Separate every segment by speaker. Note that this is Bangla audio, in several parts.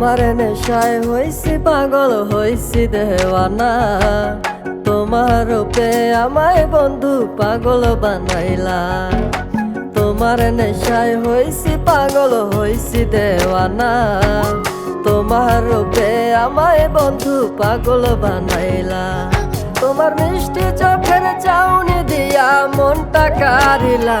Speaker 1: তোমার নেশায় হইছি, পাগল হইছি দেওয়ানা তোমার রূপে আমায় বন্ধু পাগল বানাইলা। তোমার নেশায় হইছি, পাগল হইছি দেওয়ানা তোমার রূপে আমায় বন্ধু পাগল বানাইলা। তোমার মিষ্টি চোখের চাউনি দিয়া মনটা কারিলা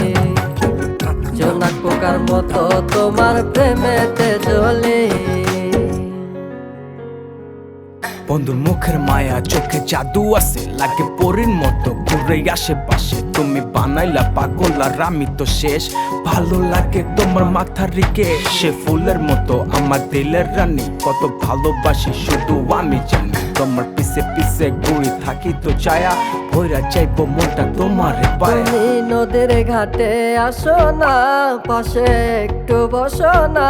Speaker 1: জোনাক মতো তোমার প্রেমেতে জ্বলে
Speaker 2: বন্ধুর মুখের মায়া, চোখে জাদু আছে, লাগে পরীর মতো ঘুরে আশেপাশে। তুমি বানাইলা পাগল আর আমি তো শেষ। ভালো লাগে তোমার মাথার রিকে সে ফুলের মতো আমার দিলের রানী। কত ভালোবাসি, শুধু আমি জানি। তোমার পিছে পিছে ঘুরে, থাকি তো ছায়া। ভৈরা চাইব মনটা তোমার
Speaker 1: তুমি নদীর ঘাটে আসো না, পাশে একটু বসো না।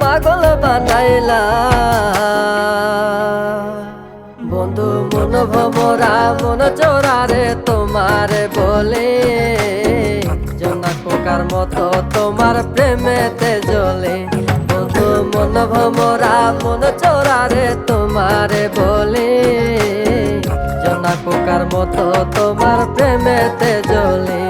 Speaker 1: পাগল বানাইলা। বন্ধু মন ভমরা, মন চোরারে তোমার বলে। জনক পোকার মতো তোমার প্রেমেতে জ্বলে। বন্ধু মন ভমরা, মন চোরারে তোমার বলে। জনক পোকার মতো তোমার প্রেমেতে পোকার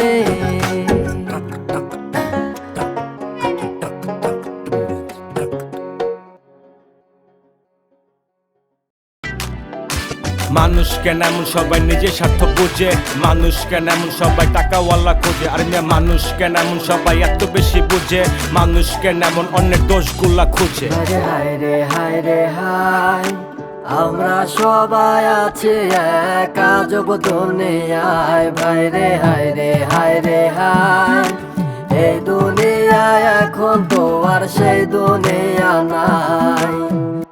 Speaker 2: মানুষ কেন এমন সবাই নিজের স্বার্থ বুঝে? মানুষ কেন এমন সবাই টাকাওয়ালা খোঁজে? আর মেয়ে, মানুষ কেন এমন সবাই এত বেশি বুঝে? মানুষ কেন এমন অন্যের দোষগুলা খুঁজে?
Speaker 1: রে, হায় রে, হায়। আমরা সবাই আছি এক আজব দুনিয়ায় ভাই রে, হায় রে হায় রে, হায়। এই দুনিয়ায় এখন তো আর সেই দুনিয়া নাই।